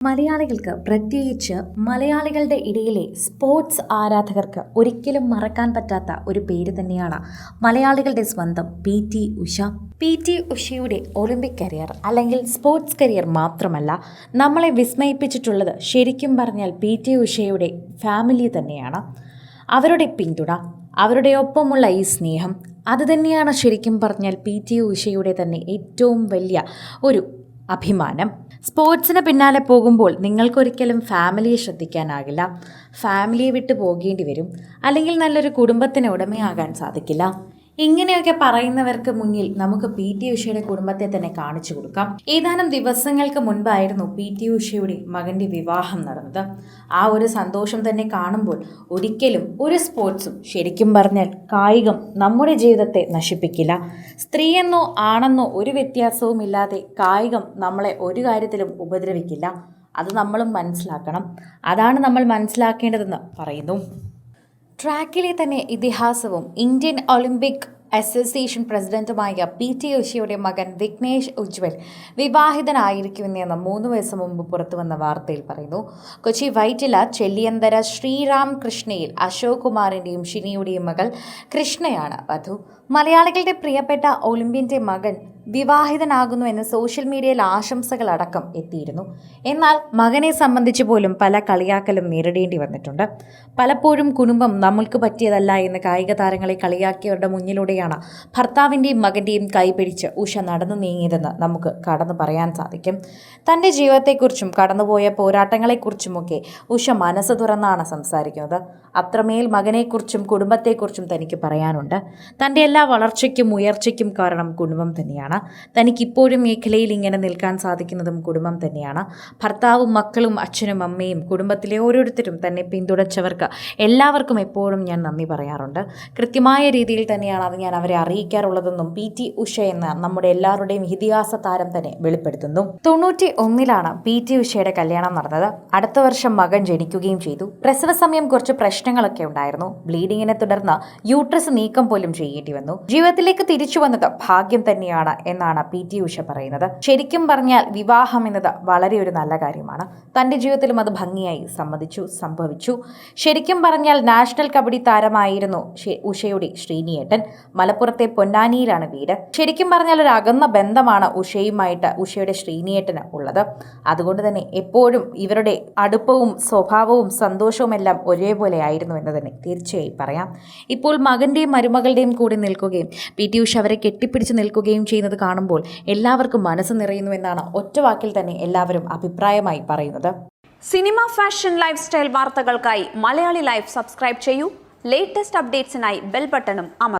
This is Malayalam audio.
മലയാളികൾക്ക് പ്രത്യേകിച്ച് മലയാളികളുടെ ഇടയിലെ സ്പോർട്സ് ആരാധകർക്ക് ഒരിക്കലും മറക്കാൻ പറ്റാത്ത ഒരു പേര് തന്നെയാണ് മലയാളികളുടെ സ്വന്തം P T Usha. P T ഉഷയുടെ Olympic career അല്ലെങ്കിൽ സ്പോർട്സ് കരിയർ മാത്രമല്ല നമ്മളെ വിസ്മയിപ്പിച്ചിട്ടുള്ളത് ശരിക്കും പറഞ്ഞാൽ പി ടി ഉഷയുടെ ഫാമിലി തന്നെയാണ്. അവരുടെ പിന്തുണ അവരുടെ ഒപ്പമുള്ള ഈ സ്നേഹം അത് തന്നെയാണ് ശരിക്കും പറഞ്ഞാൽ പി ടി ഉഷയുടെ തന്നെ ഏറ്റവും വലിയ ഒരു അഭിമാനം. സ്പോർട്സിന് പിന്നാലെ പോകുമ്പോൾ നിങ്ങൾക്കൊരിക്കലും ഫാമിലിയെ ശ്രദ്ധിക്കാനാകില്ല. ഫാമിലിയെ വിട്ട് പോകേണ്ടി വരും. അല്ലെങ്കിൽ നല്ലൊരു കുടുംബത്തിന് ഉടമയാകാൻ സാധിക്കില്ല. ഇങ്ങനെയൊക്കെ പറയുന്നവർക്ക് മുന്നിൽ നമുക്ക് പി ടി ഉഷയുടെ കുടുംബത്തെ തന്നെ കാണിച്ചു കൊടുക്കാം. ഏതാനും ദിവസങ്ങൾക്ക് മുൻപായിരുന്നു പി ടി ഉഷയുടെ മകന്റെ വിവാഹം നടന്നത്. ആ ഒരു സന്തോഷം തന്നെ കാണുമ്പോൾ ഒരിക്കലും ഒരു സ്പോർട്സും ശരിക്കും പറഞ്ഞാൽ കായികം നമ്മുടെ ജീവിതത്തെ നശിപ്പിക്കില്ല. സ്ത്രീയെന്നോ ആണെന്നോ ഒരു വ്യത്യാസവും ഇല്ലാതെ കായികം നമ്മളെ ഒരു കാര്യത്തിലും ഉപദ്രവിക്കില്ല. അത് നമ്മളും മനസ്സിലാക്കണം. അതാണ് നമ്മൾ മനസ്സിലാക്കേണ്ടതെന്ന് പറയുന്നു. ട്രാക്കിലെ തന്നെ ഇതിഹാസവും ഇന്ത്യൻ ഒളിമ്പിക് അസോസിയേഷൻ പ്രസിഡന്റുമായ പി ടി ഉഷയുടെ മകൻ വിഘ്നേഷ് ഉജ്വൽ വിവാഹിതനായിരിക്കുമെന്ന് മൂന്ന് വയസ്സ് മുമ്പ് പുറത്തുവന്ന വാർത്തയിൽ പറയുന്നു. കൊച്ചി വൈറ്റില ചെല്ലിയന്തര ശ്രീറാം കൃഷ്ണയിൽ അശോക് കുമാറിന്റെയും ഷിനിയുടെയും മകൾ കൃഷ്ണയാണ് വധു. മലയാളികളുടെ പ്രിയപ്പെട്ട ഒളിമ്പ്യന്റെ മകൻ വിവാഹിതനാകുന്നു എന്ന് സോഷ്യൽ മീഡിയയിൽ ആശംസകൾ അടക്കം എത്തിയിരുന്നു. എന്നാൽ മകനെ സംബന്ധിച്ച് പോലും പല കളിയാക്കലും നേരിടേണ്ടി വന്നിട്ടുണ്ട്. പലപ്പോഴും കുടുംബം നമ്മൾക്ക് പറ്റിയതല്ല എന്ന് കായിക താരങ്ങളെ കളിയാക്കിയവരുടെ മുന്നിലൂടെയാണ് ഭർത്താവിന്റെയും മകന്റെയും കൈപിടിച്ച് ഉഷ നടന്നു നീങ്ങിയതെന്ന് നമുക്ക് കടന്നു പറയാൻ സാധിക്കും. തന്റെ ജീവിതത്തെക്കുറിച്ചും കടന്നുപോയ പോരാട്ടങ്ങളെക്കുറിച്ചുമൊക്കെ ഉഷ മനസ്സ് തുറന്നാണ് സംസാരിക്കുന്നത്. അത്രമേൽ മകനെക്കുറിച്ചും കുടുംബത്തെക്കുറിച്ചും തനിക്ക് പറയാനുണ്ട്. തന്റെ എല്ലാ വളർച്ചയ്ക്കും ഉയർച്ചയ്ക്കും കാരണം കുടുംബം തന്നെയാണ്. തനിക്കിപ്പോഴും മേഖലയിൽ ഇങ്ങനെ നിൽക്കാൻ സാധിക്കുന്നതും കുടുംബം തന്നെയാണ്. ഭർത്താവും മക്കളും അച്ഛനും അമ്മയും കുടുംബത്തിലെ ഓരോരുത്തരും തന്നെ പിന്തുണച്ചവർക്ക് എല്ലാവർക്കും എപ്പോഴും ഞാൻ നന്ദി പറയാറുണ്ട്. കൃത്യമായ രീതിയിൽ തന്നെയാണ് അത് ഞാൻ അവരെ അറിയിക്കാറുള്ളതെന്നും പി ടി ഉഷ എന്ന നമ്മുടെ എല്ലാവരുടെയും ഇതിഹാസ താരം തന്നെ വെളിപ്പെടുത്തുന്നു. തൊണ്ണൂറ്റി ഒന്നിലാണ് പി ടി ഉഷയുടെ കല്യാണം നടന്നത്. അടുത്ത വർഷം മകൻ ജനിക്കുകയും ചെയ്തു. പ്രസവ സമയം കുറച്ച് പ്രശ്നങ്ങളൊക്കെ ഉണ്ടായിരുന്നു. ബ്ലീഡിങ്ങിനെ തുടർന്ന് യൂട്രസ് നീക്കം പോലും ചെയ്യേണ്ടി വന്നു. ജീവിതത്തിലേക്ക് തിരിച്ചു വന്നത് ഭാഗ്യം തന്നെയാണ് എന്നാണ് പി ടി ഉഷ പറയുന്നത്. ശരിക്കും പറഞ്ഞാൽ വിവാഹം എന്നത് വളരെ ഒരു നല്ല കാര്യമാണ്. തന്റെ ജീവിതത്തിലും അത് ഭംഗിയായി സമ്മതിച്ചു സംഭവിച്ചു. ശരിക്കും പറഞ്ഞാൽ നാഷണൽ കബഡി താരമായിരുന്നു ഉഷയുടെ ശ്രീനിയേട്ടൻ. മലപ്പുറത്തെ പൊന്നാനിയിലാണ് വീട്. ശരിക്കും പറഞ്ഞാൽ ഒരു അകന്ന ബന്ധമാണ് ഉഷയുമായിട്ട് ഉഷയുടെ ശ്രീനിയേട്ടന് ഉള്ളത്. അതുകൊണ്ട് തന്നെ എപ്പോഴും ഇവരുടെ അടുപ്പവും സ്വഭാവവും സന്തോഷവും എല്ലാം ഒരേപോലെ ആയിരുന്നു എന്ന് തന്നെ തീർച്ചയായും പറയാം. ഇപ്പോൾ മകന്റെയും മരുമകളുടെയും കൂടെ നിൽക്കുകയും പി ടി ഉഷ അവരെ കെട്ടിപ്പിടിച്ച് നിൽക്കുകയും ചെയ്യുന്നത് കാണുമ്പോൾ എല്ലാവർക്കും മനസ്സ് നിറയുന്നു എന്നാണ് ഒറ്റ വാക്കിൽ തന്നെ എല്ലാവരും അഭിപ്രായമായി പറയുന്നത്. സിനിമ ഫാഷൻ ലൈഫ് സ്റ്റൈൽ വാർത്തകൾക്കായി മലയാളി ലൈഫ് സബ്സ്ക്രൈബ് ചെയ്യൂ. ലേറ്റസ്റ്റ് അപ്ഡേറ്റ്സിനായി ബെൽ ബട്ടണും അമർ